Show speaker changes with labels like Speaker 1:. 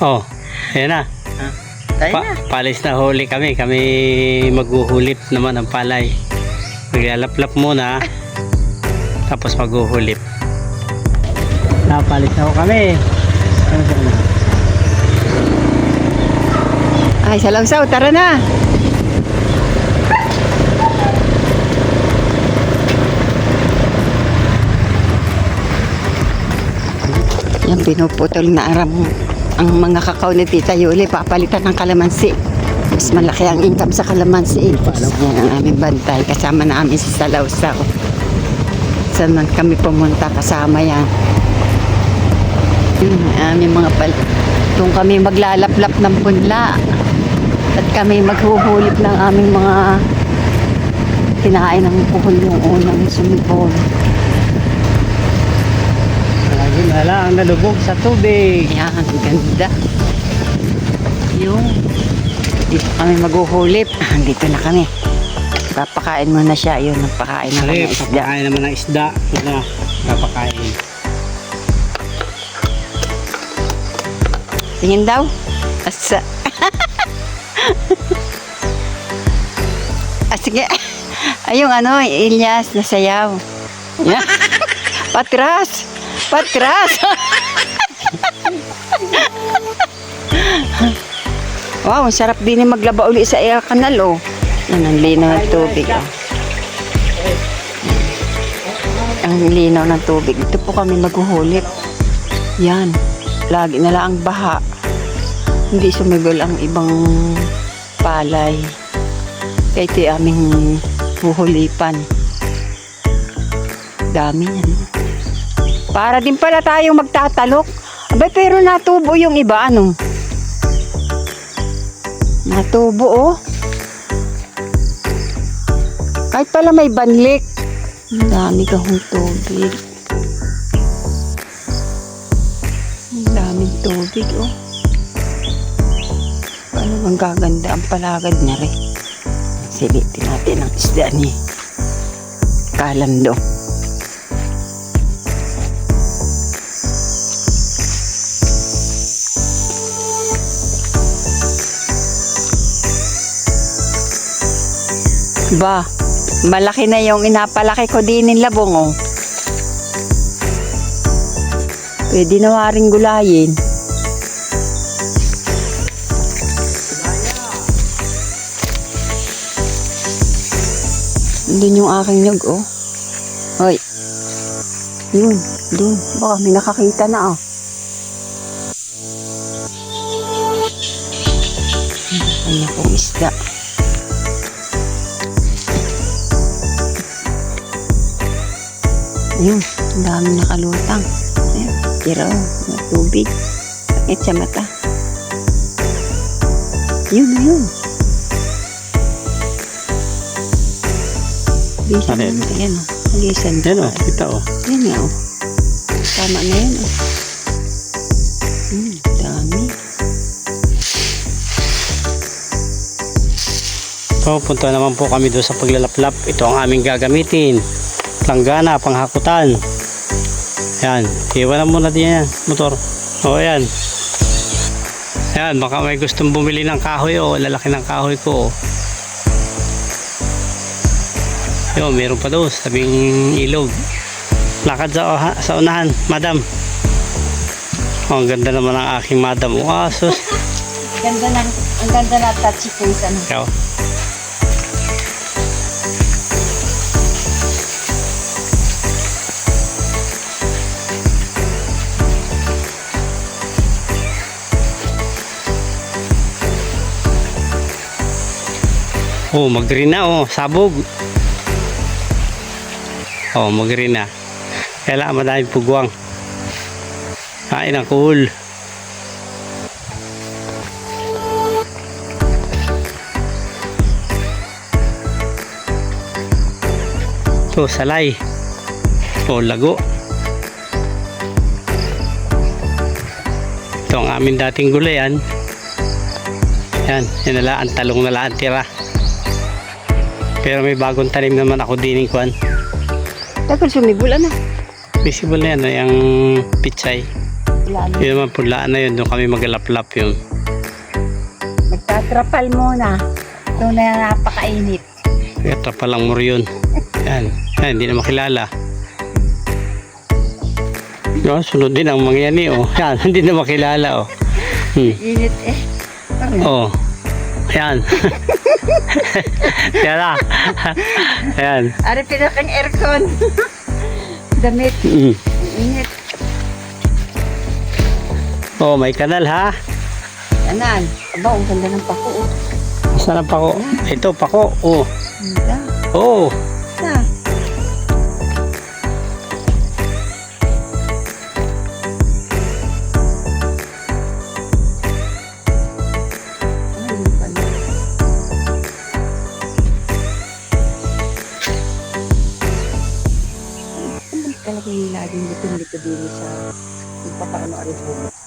Speaker 1: Oh, ayan na.
Speaker 2: Tayo
Speaker 1: Pa
Speaker 2: na.
Speaker 1: palis na huli kami. Kami maghuhulip naman ng palay. Maglalaplap muna. Tapos maghuhulip. Napalis na ho kami.
Speaker 2: Ay, salawsaw, tara na. Yan, pinuputol na aram ang mga kakao ni Tita Yuli. Papalitan ng kalamansi. Mas malaki ang income sa kalamansi. Yan ang aming bantay. Kasama namin si Salawsaw. Saan man kami pumunta kasama yan. Yun, ang aming mga pal... Doon kami maglalaplap ng punla. At kami maghuhulip ng aming mga kinain ng puhol yung unang sumipon.
Speaker 1: Lagi na lang nalubog sa tubig.
Speaker 2: Ayan, ang ganda. Yung dito kami maghuhulip. Dito na kami. Papakain mo na siya. Yun, nagpakain na kami ng isda.
Speaker 1: papakain naman ng isda. Yun na, papakain.
Speaker 2: Tingin daw. Asa. ah, sige. Ay, yung ano, Ilyas, nasayaw. Yeah. Patras! Patras! wow, ang sarap din maglaba uli sa air canal, oh. Yan, ang linaw ng tubig, oh. Ang linaw ng tubig. Ito po kami maghuhulip. Yan. Lagi na lang ang baha. Hindi sumigol ang ibang palay. Kaya ito aming huhulipan. Dami yan. Para din pala tayong magtatalok. Abay, pero natubo yung iba, ano? Natubo, oh. Kahit pala may banlik. Ang dami kahong tubig. Ang daming tubig, oh. Paano bang gaganda ang palagad niya rin? Silitin natin ang isda ni Kalando. Ba, malaki na yung inapalaki ko din ng labong, oh. Pwede na waring gulayin. Doon yung aking nyug, oh. Hoy. Yun, doon. Baka may nakakita na, oh. Kanya kong isda. Ayun, ang dami nakalutang. Ayun, tira, oh, may tubig. Sakit sa mata. Yun, yun. Bisan
Speaker 1: Ano yun?
Speaker 2: mo, yan o. Alisan mo.
Speaker 1: Yan o, kita o.
Speaker 2: Yan nga o. Tama na yan o. Hmm, dami.
Speaker 1: So, punta naman po kami doon sa paglalaplap. Ito ang aming gagamitin. Planggana, panghakutan. Yan. Iwan na muna din yan. Motor. O, yan. Yan, baka may gustong bumili ng kahoy o lalaki ng kahoy ko. o. Yun, meron pa doon. Sabing ilog. Lakad sa, oha- sa unahan, madam. Oh, ang ganda naman ng aking madam. Oh, sus.
Speaker 2: Ganda ng, ang ganda na touchy face ano.
Speaker 1: Ikaw. Oh, mag-green na oh, sabog. Oh, mag-green na. Kailangan madaming pugwang. Kain ang cool. Ito, salay. O, lago. Ito ang amin dating gulayan. Yan, yan na lang, talong na lang tira. Pero may bagong tanim naman ako din kwan.
Speaker 2: Tagal sumibol ano.
Speaker 1: Visible na yan, yung pichay.
Speaker 2: lalo.
Speaker 1: Yun naman pulaan na yun. Doon kami maglaplap yun.
Speaker 2: Magtatrapal muna. Doon na napakainit.
Speaker 1: Kaya palang muro yun. Yan. Yan, hindi na makilala. No, sunod din ang mga yan eh. Oh. Yan, hindi na makilala. Oh. Hmm.
Speaker 2: Init eh.
Speaker 1: Oh. Yan. Yan na. Yan.
Speaker 2: Ari pinakang aircon. Damit.
Speaker 1: Mm.
Speaker 2: Init.
Speaker 1: Oh, may kanal ha.
Speaker 2: Anan. Aba, ang ganda ng pako. oh.
Speaker 1: Saan ang pako? Ito, pako. Oh.
Speaker 2: Ganda.
Speaker 1: Oh.
Speaker 2: Yung laging lito-lito din sa magpapaano ari po.